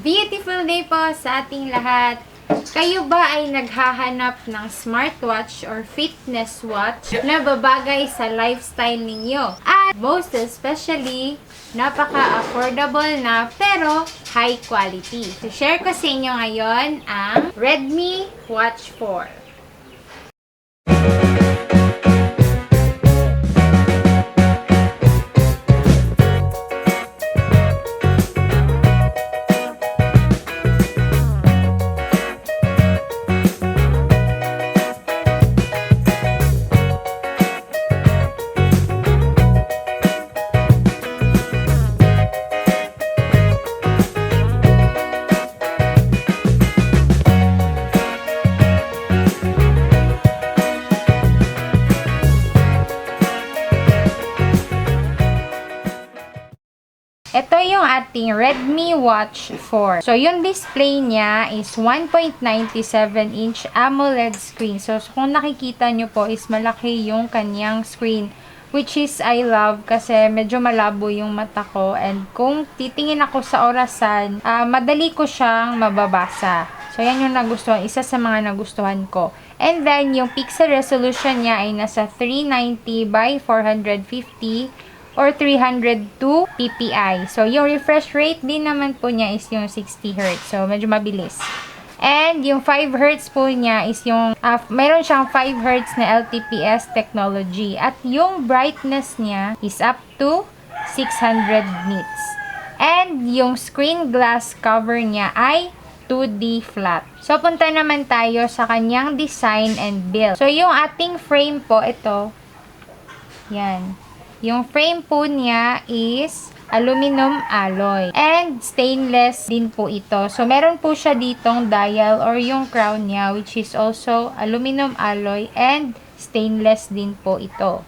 Beautiful day po sa ating lahat. Kayo ba ay naghahanap ng smartwatch or fitness watch na babagay sa lifestyle ninyo? At most especially, napaka-affordable na pero high quality. So, share ko sa inyo ngayon ang Redmi Watch 4. Ating Redmi Watch 4. So, yung display niya is 1.97 inch AMOLED screen. So, kung nakikita nyo po is malaki yung kanyang screen. Which is I love kasi medyo malabo yung mata ko. And kung titingin ako sa orasan, ah, madali ko siyang mababasa. So, yan yung nagustuhan. Isa sa mga nagustuhan ko. And then, yung pixel resolution niya ay nasa 390 by 450 or 302 ppi. So, yung refresh rate din naman po niya is yung 60 Hz. So, medyo mabilis. And yung 5 Hz po niya is yung, uh, mayroon siyang 5 Hz na LTPS technology. At yung brightness niya is up to 600 nits. And yung screen glass cover niya ay 2D flat. So, punta naman tayo sa kanyang design and build. So, yung ating frame po, ito, yan. Yung frame po niya is aluminum alloy. And stainless din po ito. So, meron po siya ditong dial or yung crown niya which is also aluminum alloy and stainless din po ito.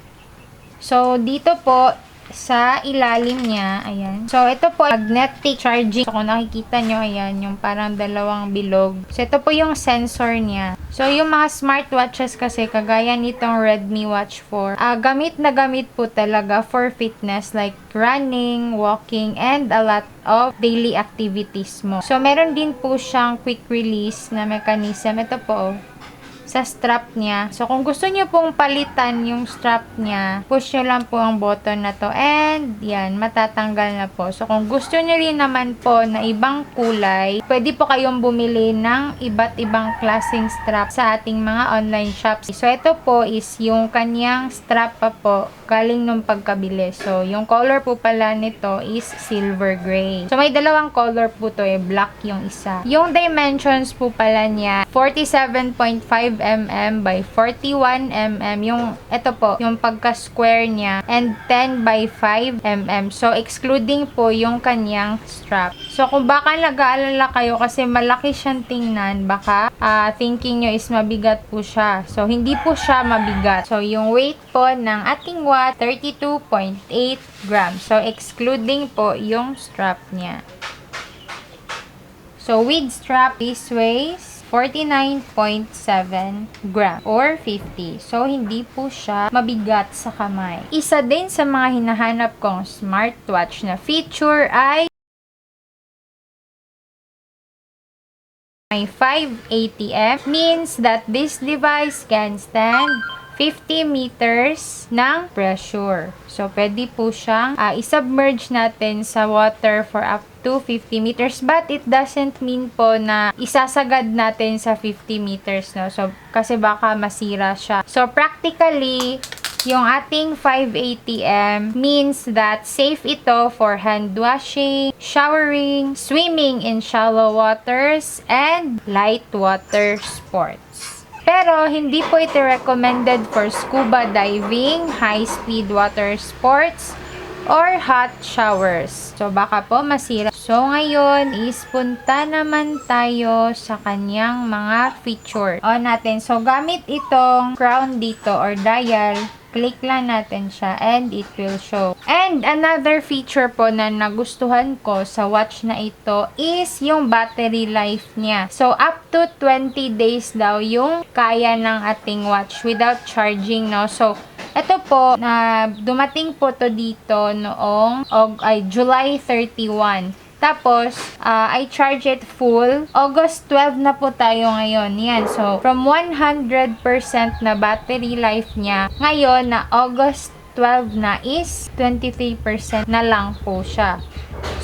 So, dito po sa ilalim niya, ayan. So, ito po, magnetic charging. So, kung nakikita nyo, ayan, yung parang dalawang bilog. So, ito po yung sensor niya. So, yung mga smartwatches kasi, kagaya nitong Redmi Watch 4, ah gamit na gamit po talaga for fitness like running, walking, and a lot of daily activities mo. So, meron din po siyang quick release na mechanism. Ito po, oh sa strap niya. So, kung gusto niyo pong palitan yung strap niya, push nyo lang po ang button na to and yan, matatanggal na po. So, kung gusto niyo rin naman po na ibang kulay, pwede po kayong bumili ng iba't ibang klaseng strap sa ating mga online shops. So, ito po is yung kanyang strap pa po galing nung pagkabili. So, yung color po pala nito is silver gray. So, may dalawang color po to eh. Black yung isa. Yung dimensions po pala niya, 47.5 mm by 41 mm. Yung, ito po, yung pagka-square niya. And 10 by 5 mm. So, excluding po yung kanyang strap. So, kung baka nag-aalala kayo kasi malaki siyang tingnan, baka ah, thinking nyo is mabigat po siya. So, hindi po siya mabigat. So, yung weight po ng ating watch, 32.8 grams. So, excluding po yung strap niya. So, with strap, this weighs 49.7 gram or 50. So, hindi po siya mabigat sa kamay. Isa din sa mga hinahanap kong smartwatch na feature ay may 5 ATM means that this device can stand 50 meters ng pressure. So, pwede po siyang ah, isubmerge natin sa water for up to 50 meters. But, it doesn't mean po na isasagad natin sa 50 meters, no? So, kasi baka masira siya. So, practically, yung ating 5 ATM means that safe ito for hand washing, showering, swimming in shallow waters, and light water sports. Pero, hindi po ito recommended for scuba diving, high-speed water sports, or hot showers. So, baka po masira. So, ngayon is punta naman tayo sa kanyang mga feature. On natin. So, gamit itong crown dito or dial, click lang natin siya and it will show. And another feature po na nagustuhan ko sa watch na ito is yung battery life niya. So, up to 20 days daw yung kaya ng ating watch without charging, no? So, ito po, na dumating po to dito noong og, ay, July 31. Tapos, ah, I charge it full. August 12 na po tayo ngayon. Yan. So, from 100% na battery life niya, ngayon na August 12 na is 23% na lang po siya.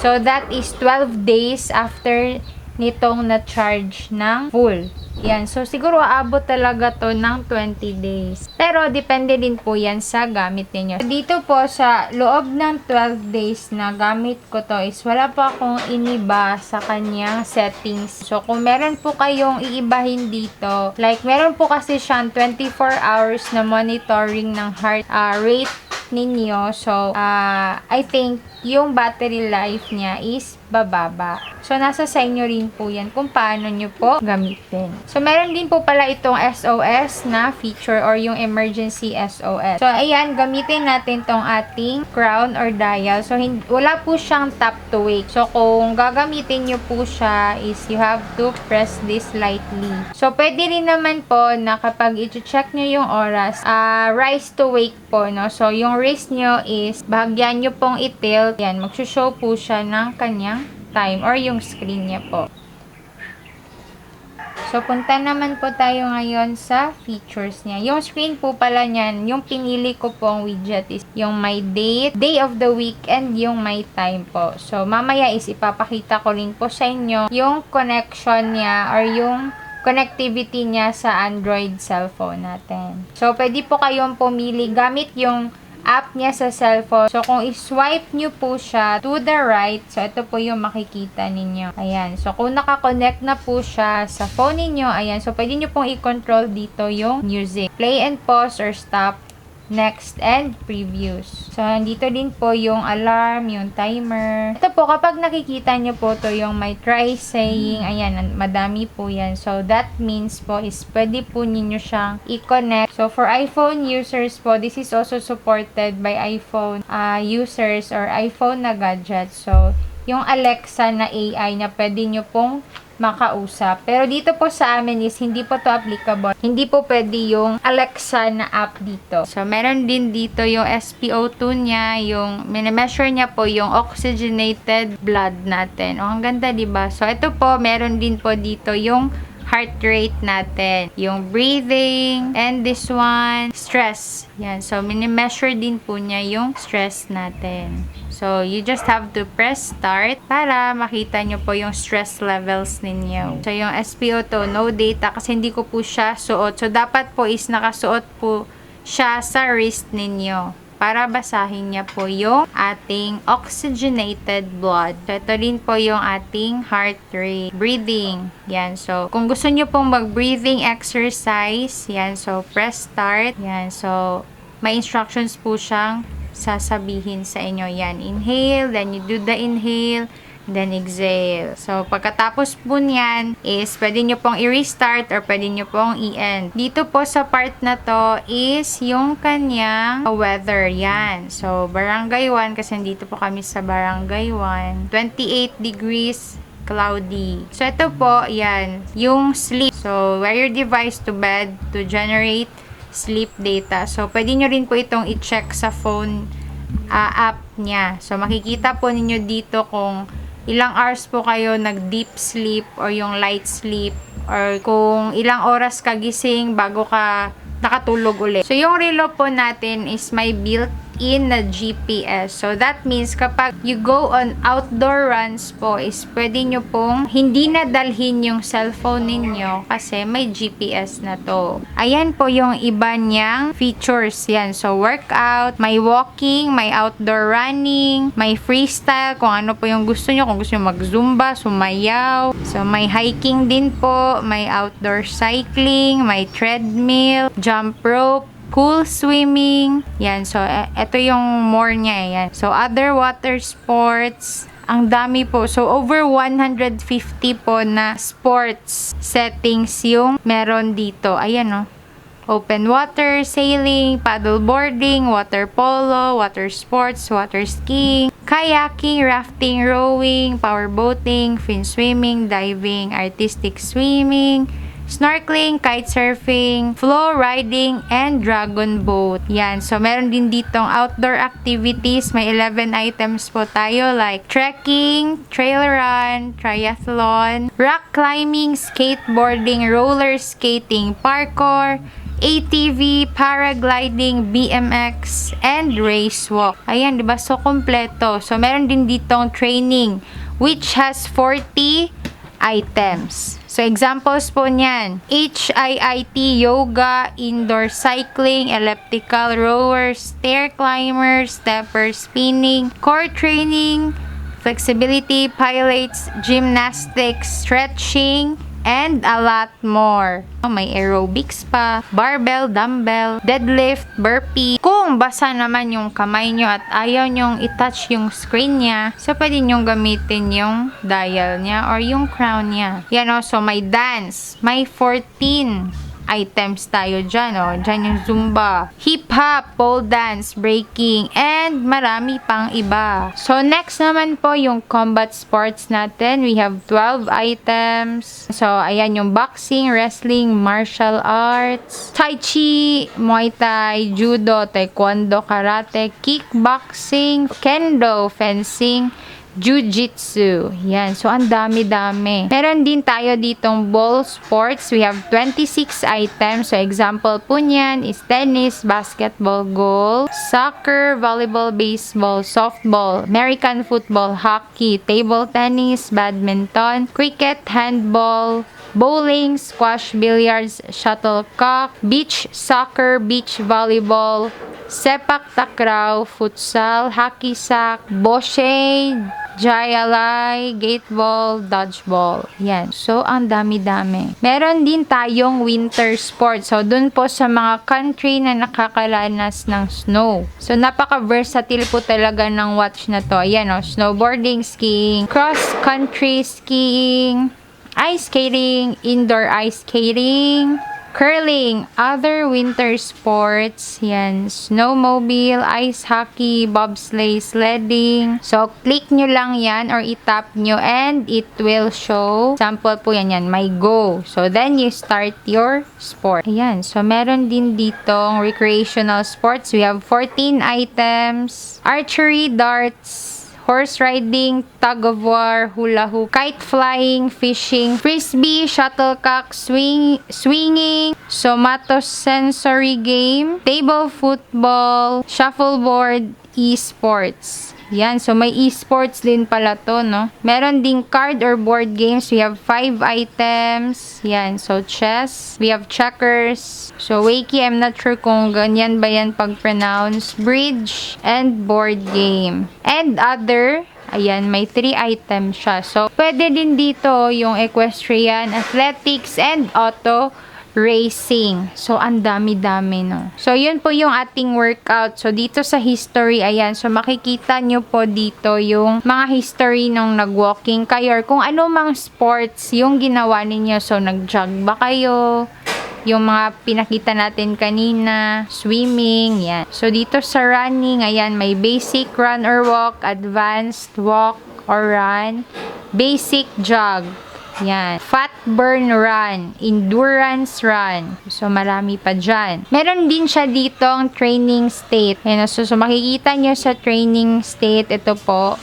So, that is 12 days after nitong na-charge ng full. Yan. So, siguro aabot talaga to ng 20 days. Pero, depende din po yan sa gamit ninyo. Dito po, sa loob ng 12 days na gamit ko to is wala pa akong iniba sa kanyang settings. So, kung meron po kayong iibahin dito, like, meron po kasi siyang 24 hours na monitoring ng heart ah, rate ninyo. So, ah, I think yung battery life niya is bababa. So, nasa sa inyo rin po yan kung paano nyo po gamitin. So, meron din po pala itong SOS na feature or yung emergency SOS. So, ayan, gamitin natin tong ating crown or dial. So, hin- wala po siyang tap to wake. So, kung gagamitin nyo po siya is you have to press this lightly. So, pwede rin naman po na kapag i-check nyo yung oras, ah rise to wake po, no? So, yung wrist nyo is bahagyan nyo pong i-tilt. Yan, magsushow po siya ng kanyang time or yung screen niya po. So, punta naman po tayo ngayon sa features niya. Yung screen po pala niyan, yung pinili ko pong widget is yung my date, day of the week, and yung my time po. So, mamaya is ipapakita ko rin po sa inyo yung connection niya or yung connectivity niya sa Android cellphone natin. So, pwede po kayong pumili gamit yung app niya sa cellphone. So, kung i-swipe nyo po siya to the right, so ito po yung makikita ninyo. Ayan. So, kung nakakonect na po siya sa phone ninyo, ayan. So, pwede nyo pong i-control dito yung music. Play and pause or stop next, and previews. So, dito din po yung alarm, yung timer. Ito po, kapag nakikita nyo po to yung may try saying, ayan, madami po yan. So, that means po is pwede po ninyo siyang i-connect. So, for iPhone users po, this is also supported by iPhone uh, users or iPhone na gadgets. So, yung Alexa na AI na pwede nyo pong makausap. Pero dito po sa amin is hindi po to applicable. Hindi po pwede yung Alexa na app dito. So, meron din dito yung SpO2 niya, yung minimeasure niya po yung oxygenated blood natin. O, ang ganda, 'di ba So, ito po, meron din po dito yung heart rate natin, yung breathing, and this one, stress. Yan. So, minimeasure din po niya yung stress natin. So, you just have to press start para makita nyo po yung stress levels ninyo. So, yung SpO2, no data kasi hindi ko po siya suot. So, dapat po is nakasuot po siya sa wrist ninyo para basahin niya po yung ating oxygenated blood. So, ito din po yung ating heart rate. Breathing. Yan. So, kung gusto nyo pong mag-breathing exercise, yan. So, press start. Yan. So, may instructions po siyang sasabihin sa inyo. Yan. Inhale, then you do the inhale, then exhale. So, pagkatapos po niyan is pwede nyo pong i-restart or pwede nyo pong i-end. Dito po sa part na to is yung kanyang weather. Yan. So, barangay 1 kasi dito po kami sa barangay 1. 28 degrees cloudy. So, ito po, yan, yung sleep. So, wear your device to bed to generate sleep data. So, pwede nyo rin po itong i-check sa phone uh, app niya. So, makikita po ninyo dito kung ilang hours po kayo nag-deep sleep or yung light sleep or kung ilang oras kagising bago ka nakatulog ulit. So, yung relo po natin is may built in na GPS. So, that means kapag you go on outdoor runs po is pwede nyo pong hindi na dalhin yung cellphone ninyo kasi may GPS na to. Ayan po yung iba niyang features. Yan. So, workout, may walking, may outdoor running, may freestyle, kung ano po yung gusto nyo. Kung gusto nyo mag-zumba, sumayaw. So, may hiking din po, may outdoor cycling, may treadmill, jump rope, pool swimming. Yan. So, e- ito yung more niya. eh, Yan. So, other water sports. Ang dami po. So, over 150 po na sports settings yung meron dito. Ayan, no. Open water, sailing, paddle boarding, water polo, water sports, water skiing, kayaking, rafting, rowing, power boating, fin swimming, diving, artistic swimming, snorkeling, kite surfing, flow riding, and dragon boat. Yan. So, meron din ditong outdoor activities. May 11 items po tayo like trekking, trail run, triathlon, rock climbing, skateboarding, roller skating, parkour, ATV, paragliding, BMX, and race walk. Ayan, di ba? So, kompleto. So, meron din ditong training which has 40 items. So, examples po niyan. HIIT yoga, indoor cycling, elliptical rower, stair climber, stepper spinning, core training, flexibility, pilates, gymnastics, stretching, and a lot more. Oh, May aerobics pa, barbell, dumbbell, deadlift, burpee. Kung basa naman yung kamay nyo at ayaw nyong itouch yung screen niya, so pwede nyong gamitin yung dial niya or yung crown niya. Yan o, so may dance, may 14 items tayo dyan, oh. Dyan yung Zumba, hip-hop, pole dance, breaking, and marami pang iba. So, next naman po yung combat sports natin. We have 12 items. So, ayan yung boxing, wrestling, martial arts, tai chi, muay thai, judo, taekwondo, karate, kickboxing, kendo, fencing, Jiu-Jitsu. Yan. So, ang dami-dami. Meron din tayo ditong ball sports. We have 26 items. So, example po niyan is tennis, basketball, goal, soccer, volleyball, baseball, softball, American football, hockey, table tennis, badminton, cricket, handball, bowling, squash, billiards, shuttlecock, beach soccer, beach volleyball, sepak takraw, futsal, hockey sack, bocce, Jayalay, Gateball, Dodgeball. Yan. So, ang dami-dami. Meron din tayong winter sports. So, dun po sa mga country na nakakalanas ng snow. So, napaka-versatile po talaga ng watch na to. Ayan o, snowboarding, skiing, cross-country skiing, ice skating, indoor ice skating, curling, other winter sports, yan, snowmobile, ice hockey, bobsleigh, sledding. So, click nyo lang yan or itap nyo and it will show. Sample po yan yan, may go. So, then you start your sport. Ayan, so meron din ditong recreational sports. We have 14 items. Archery, darts, horse riding, tug of war, hula hoop, kite flying, fishing, frisbee, shuttlecock, swing, swinging, somatosensory game, table football, shuffleboard, esports. Yan, so may esports din pala to, no? Meron ding card or board games. We have five items. Yan, so chess. We have checkers. So wakey, I'm not sure kung ganyan ba yan pag-pronounce. Bridge and board game. And other, Ayan, may 3 items siya. So, pwede din dito yung equestrian, athletics, and auto racing. So, ang dami-dami, no? So, yun po yung ating workout. So, dito sa history, ayan. So, makikita nyo po dito yung mga history nung nag-walking kayo or kung ano mang sports yung ginawa ninyo. So, nag-jog ba kayo? yung mga pinakita natin kanina, swimming, yan. So, dito sa running, ayan, may basic run or walk, advanced walk or run, basic jog, yan. Fat burn run, endurance run. So, marami pa dyan. Meron din siya ditong training state. Ayan, so, so makikita nyo sa training state, ito po,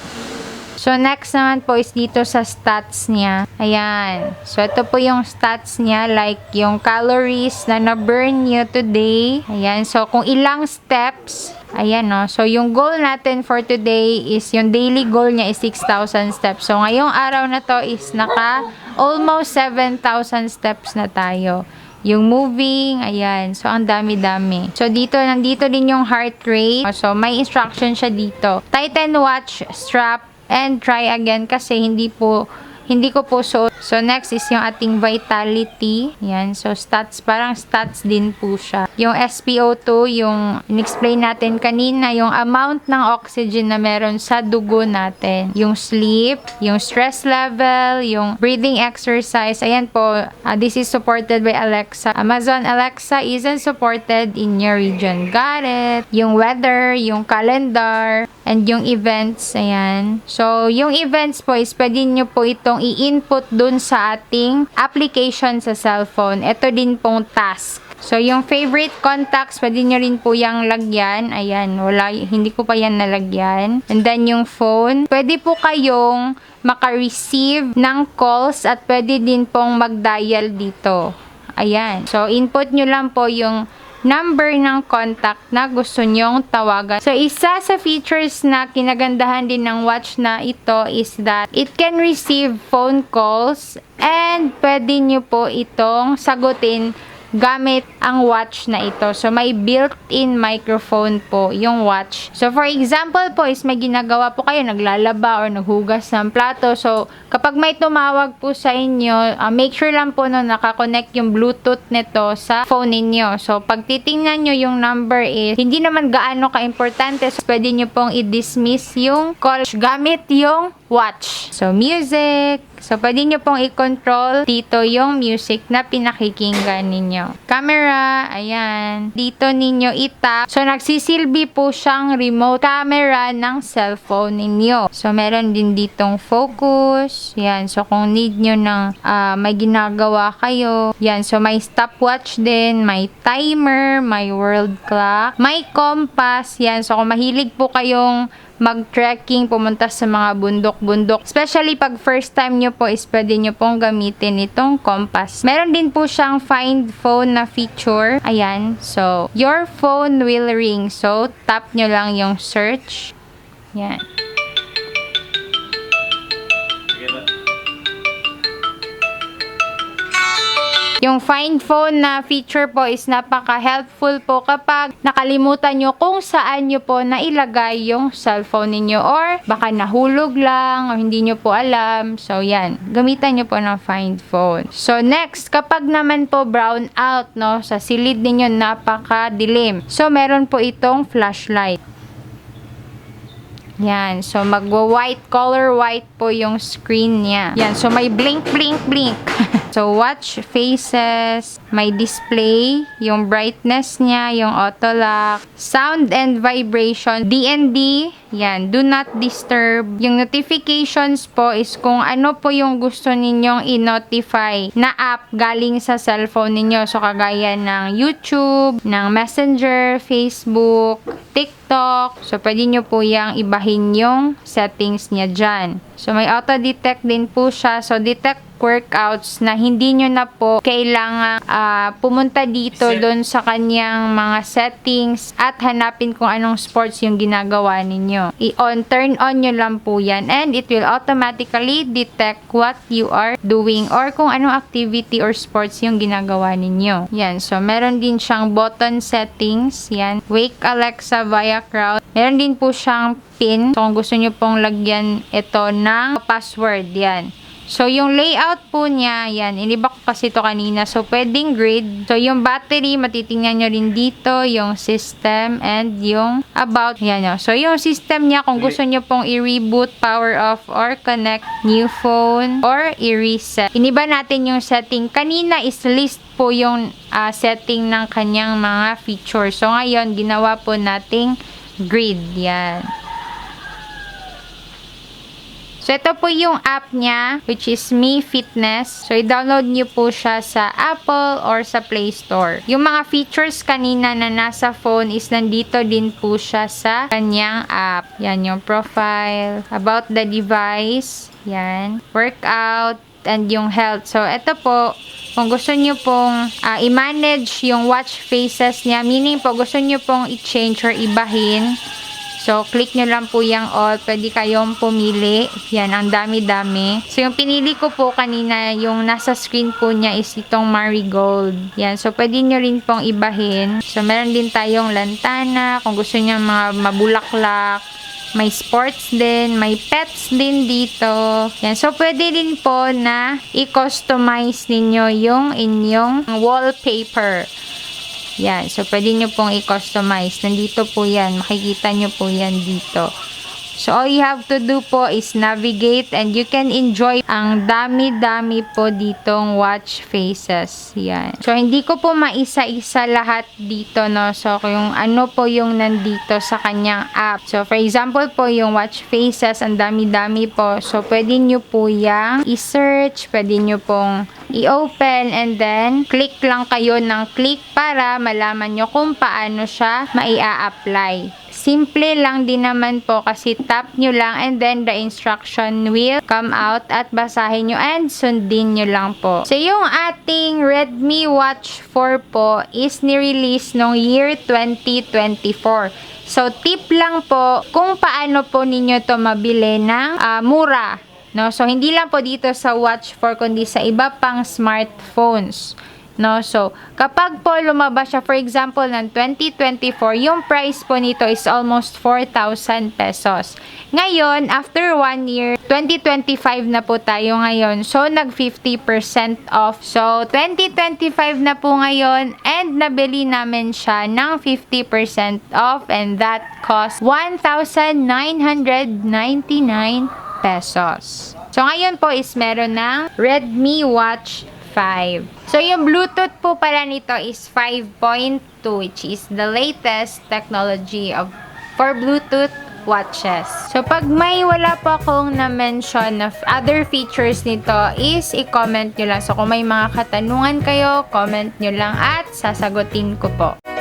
So, next naman po is dito sa stats niya. Ayan. So, ito po yung stats niya. Like, yung calories na na-burn nyo today. Ayan. So, kung ilang steps, ayan no. So, yung goal natin for today is, yung daily goal niya is 6,000 steps. So, ngayong araw na to is naka almost 7,000 steps na tayo. Yung moving, ayan. So, ang dami-dami. So, dito, nandito din yung heart rate. So, may instruction siya dito. Titan watch strap and try again kasi hindi po hindi ko po so so next is yung ating vitality. Yan so stats parang stats din po siya. Yung SpO2 yung in-explain natin kanina yung amount ng oxygen na meron sa dugo natin. Yung sleep yung stress level yung breathing exercise. Ayan po uh, this is supported by Alexa. Amazon Alexa isn't supported in your region. Got it. Yung weather yung calendar and yung events. Ayan. So yung events po is pwede nyo po itong i-input dun sa ating application sa cellphone. Ito din pong task. So, yung favorite contacts, pwede nyo rin po yung lagyan. Ayan, wala, hindi ko pa yan nalagyan. And then, yung phone. Pwede po kayong maka-receive ng calls at pwede din pong mag-dial dito. Ayan. So, input nyo lang po yung number ng contact na gusto nyong tawagan. So, isa sa features na kinagandahan din ng watch na ito is that it can receive phone calls and pwede nyo po itong sagutin gamit ang watch na ito. So, may built-in microphone po yung watch. So, for example po is may ginagawa po kayo, naglalaba or naghugas ng plato. So, kapag may tumawag po sa inyo, uh, make sure lang po no nakakonect yung Bluetooth nito sa phone ninyo. So, pag titingnan nyo yung number is, hindi naman gaano ka-importante. So, pwede nyo pong i-dismiss yung call gamit yung watch. So, music. So, pwede nyo pong i-control dito yung music na pinakikinggan ninyo. Camera, ayan. Dito ninyo itap. So, nagsisilbi po siyang remote camera ng cellphone ninyo. So, meron din ditong focus. Yan. So, kung need nyo ng ah, may ginagawa kayo. Yan. So, may stopwatch din. May timer. May world clock. May compass. Yan. So, kung mahilig po kayong mag-trekking, pumunta sa mga bundok-bundok. Especially pag first time nyo po is pwede nyo pong gamitin itong compass. Meron din po siyang find phone na feature. Ayan. So, your phone will ring. So, tap nyo lang yung search. Yan. Yung find phone na feature po is napaka-helpful po kapag nakalimutan nyo kung saan nyo po nailagay yung cellphone ninyo or baka nahulog lang o hindi nyo po alam. So, yan. Gamitan nyo po ng find phone. So, next, kapag naman po brown out, no, sa silid ninyo napaka-dilim. So, meron po itong flashlight. Yan. So, magwa-white, color white po yung screen niya. Yan. So, may blink, blink, blink. so, watch faces. May display. Yung brightness niya. Yung auto lock. Sound and vibration. DND. Yan. Do not disturb. Yung notifications po is kung ano po yung gusto ninyong i-notify na app galing sa cellphone ninyo. So, kagaya ng YouTube, ng Messenger, Facebook, TikTok. So, pwede nyo po yung ibahin yung settings niya dyan. So, may auto-detect din po siya. So, detect workouts na hindi nyo na po kailangan ah, pumunta dito doon sa kanyang mga settings at hanapin kung anong sports yung ginagawa ninyo. I-on, turn on nyo lang po yan and it will automatically detect what you are doing or kung anong activity or sports yung ginagawa ninyo. Yan. So, meron din siyang button settings. Yan. Wake Alexa via crowd. Meron din po siyang pin. So, kung gusto nyo pong lagyan ito ng password. Yan. So, yung layout po niya, yan, iniba ko kasi ito kanina. So, pwedeng grid. So, yung battery, matitingnan nyo rin dito, yung system, and yung about. Yan, o. So, yung system niya, kung gusto nyo pong i-reboot, power off, or connect new phone, or i-reset. Iniba natin yung setting. Kanina is list po yung ah, setting ng kanyang mga features. So, ngayon, ginawa po nating grid. Yan. So, ito po yung app niya, which is Me Fitness. So, i-download nyo po siya sa Apple or sa Play Store. Yung mga features kanina na nasa phone is nandito din po siya sa kanyang app. Yan yung profile, about the device, yan, workout, and yung health. So, ito po, kung gusto nyo pong ah, i-manage yung watch faces niya, meaning po gusto nyo pong i-change or ibahin, So, click nyo lang po yung all. Pwede kayong pumili. Yan, ang dami-dami. So, yung pinili ko po kanina, yung nasa screen po niya is itong marigold. Yan, so pwede nyo rin pong ibahin. So, meron din tayong lantana. Kung gusto nyo mga mabulaklak. May sports din, may pets din dito. Yan. So, pwede din po na i-customize ninyo yung inyong wallpaper. Yan. So, pwede nyo pong i-customize. Nandito po yan. Makikita nyo po yan dito. So, all you have to do po is navigate and you can enjoy ang dami-dami po ditong watch faces. Yan. So, hindi ko po maisa-isa lahat dito, no? So, yung ano po yung nandito sa kanyang app. So, for example po, yung watch faces, ang dami-dami po. So, pwede nyo po yung i-search, pwede nyo pong i-open, and then, click lang kayo ng click para malaman nyo kung paano siya maia-apply. Simple lang din naman po kasi tap nyo lang and then the instruction will come out at basahin nyo and sundin nyo lang po. So yung ating Redmi Watch 4 po is ni-release nung year 2024. So tip lang po kung paano po ninyo to mabili ng ah, mura. No? So hindi lang po dito sa Watch 4 kundi sa iba pang smartphones. No, so kapag po lumabas siya for example ng 2024, yung price po nito is almost 4,000 pesos. Ngayon, after one year, 2025 na po tayo ngayon. So nag 50% off. So 2025 na po ngayon and nabili namin siya ng 50% off and that cost 1,999 pesos. So ngayon po is meron ng Redmi Watch 5. So, yung Bluetooth po pala nito is 5.2 which is the latest technology of for Bluetooth watches. So, pag may wala po akong na-mention of other features nito is i-comment nyo lang. So, kung may mga katanungan kayo, comment nyo lang at sasagutin ko po.